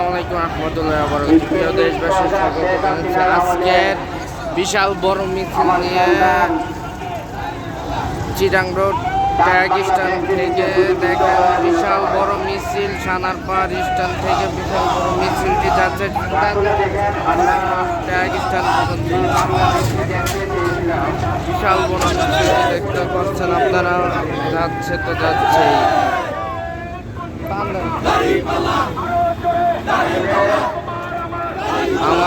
আলাইকুম আজকের বিশাল বড় মিছিল নিয়ে চিরাং রোড ট্যাগিস্টান থেকে দেখেন বিশাল বড় মিছিল সানারপাড় স্টান থেকে বিশাল বড় মিছিলটি যাচ্ছে। বিশাল বড় মিছিল দেখতে পাচ্ছেন আপনারা। যাচ্ছে তো যাচ্ছেই।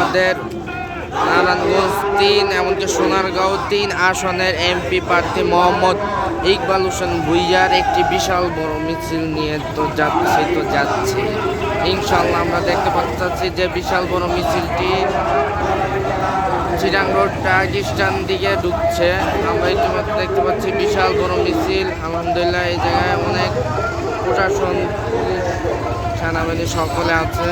আমাদের নারায়ণগঞ্জ তিন, এমনকি সোনারগাঁও তিন আসনের এমপি প্রার্থী মোহাম্মদ ইকবাল হোসেন ভুইয়ার একটি বিশাল বড় মিছিল নিয়ে তো যাচ্ছে তো যাচ্ছে। ইনশাল্লাহ আমরা দেখতে পাচ্ছি যে বিশাল বড় মিছিলটি চিরাং রোড টার্কিস্টান দিকে ঢুকছে। আমরা ইতিমধ্যে দেখতে পাচ্ছি বিশাল বড় মিছিল। আলহামদুলিল্লাহ এই জায়গায় অনেক প্রশাসন সেনাবাহিনী সকলে আছে।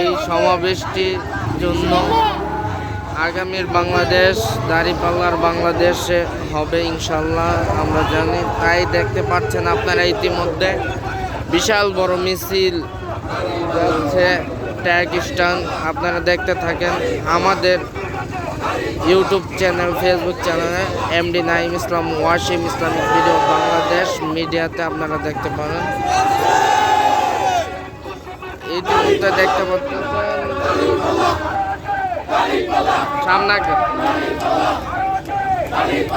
এই সমাবেশটির জন্য আগামীর বাংলাদেশ, দাঁড়িপাল্লার বাংলাদেশে হবে ইনশাল্লাহ আমরা জানি। তাই দেখতে পাচ্ছেন আপনারা ইতিমধ্যে বিশাল বড় মিছিল যাচ্ছে ট্যাগ স্টান আপনারা দেখতে থাকেন আমাদের ইউটিউব চ্যানেল, ফেসবুক চ্যানেলে MD Naim Islam Wasim Islamic video Bangladesh মিডিয়াতে আপনারা দেখতে পারেন। ইতিমধ্যে দেখতে পাচ্ছেন সামনাকে